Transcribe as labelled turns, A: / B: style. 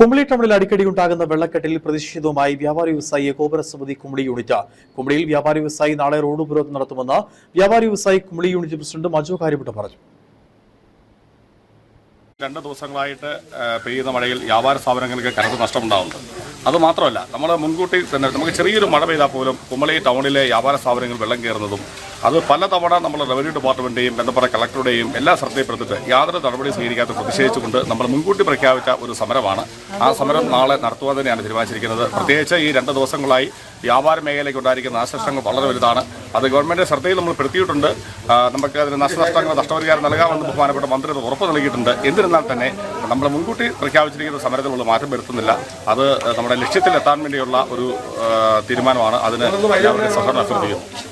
A: കുമളി ടൗണിൽ അടിക്കടി ഉണ്ടാകുന്ന വെള്ളക്കെട്ടിൽ പ്രതിഷേധവുമായി വ്യാപാരി വ്യവസായി ഏകോപന സമിതി കുമളി യൂണിറ്റ്. കുമളിയിൽ വ്യാപാരി വ്യവസായി നാളെ റോഡ് ഉപരോധം നടത്തുമെന്ന് വ്യാപാരി വ്യവസായി കുമളി യൂണിറ്റ് പ്രസിഡന്റ് മജു കാര്യപ്പെട്ട് പറഞ്ഞു.
B: രണ്ട് ദിവസങ്ങളായിട്ട് പെയ്യുന്ന മഴയിൽ വ്യാപാര സ്ഥാപനങ്ങൾക്ക് കനത്ത നഷ്ടമുണ്ടാവുന്നുണ്ട്. അത് മാത്രമല്ല നമ്മൾ മുൻകൂട്ടി തന്നെ നമുക്ക് ചെറിയൊരു മഴ പെയ്താൽ പോലും കുമളി ടൗണിലെ വ്യാപാര സ്ഥാപനങ്ങൾ വെള്ളം കയറുന്നതും അത് പലതവണ നമ്മൾ റവന്യൂ ഡിപ്പാർട്ട്മെന്റിന്റെയും ബന്ധപ്പെട്ട കളക്ടറുടെയും എല്ലാ ശ്രദ്ധയിൽപ്പെടുത്തിട്ട് യാതൊരു നടപടി സ്വീകരിക്കാത്ത പ്രതിഷേധിച്ചുകൊണ്ട് നമ്മൾ മുൻകൂട്ടി പ്രഖ്യാപിച്ച ഒരു സമരമാണ്. ആ സമരം നാളെ നടത്തുവാൻ തന്നെയാണ് തീരുമാനിച്ചിരിക്കുന്നത്. പ്രത്യേകിച്ച് ഈ രണ്ട് ദിവസങ്ങളായി വ്യാപാര മേഖലയ്ക്ക് ഉണ്ടായിരിക്കുന്ന നാശനഷ്ടങ്ങൾ വളരെ വലുതാണ്. അത് ഗവൺമെന്റ് ശ്രദ്ധയിൽ നമ്മൾ പെടുത്തിയിട്ടുണ്ട്. നമുക്ക് അതിന് നാശനഷ്ടങ്ങൾ നഷ്ടപരിഹാരം നൽകാമെന്ന് ബഹുമാനപ്പെട്ട മന്ത്രി അത് ഉറപ്പ് നൽകിയിട്ടുണ്ട്. എന്നിരുന്നാൽ തന്നെ നമ്മൾ മുൻകൂട്ടി പ്രഖ്യാപിച്ചിരിക്കുന്ന സമരത്തിൽ നമ്മൾ മാറ്റം വരുത്തുന്നില്ല. അത് നമ്മുടെ ലക്ഷ്യത്തിലെത്താൻ വേണ്ടിയുള്ള ഒരു തീരുമാനമാണ്. അതിന് എല്ലാവരും സഹകരണം അഭ്യർത്ഥിക്കുന്നു.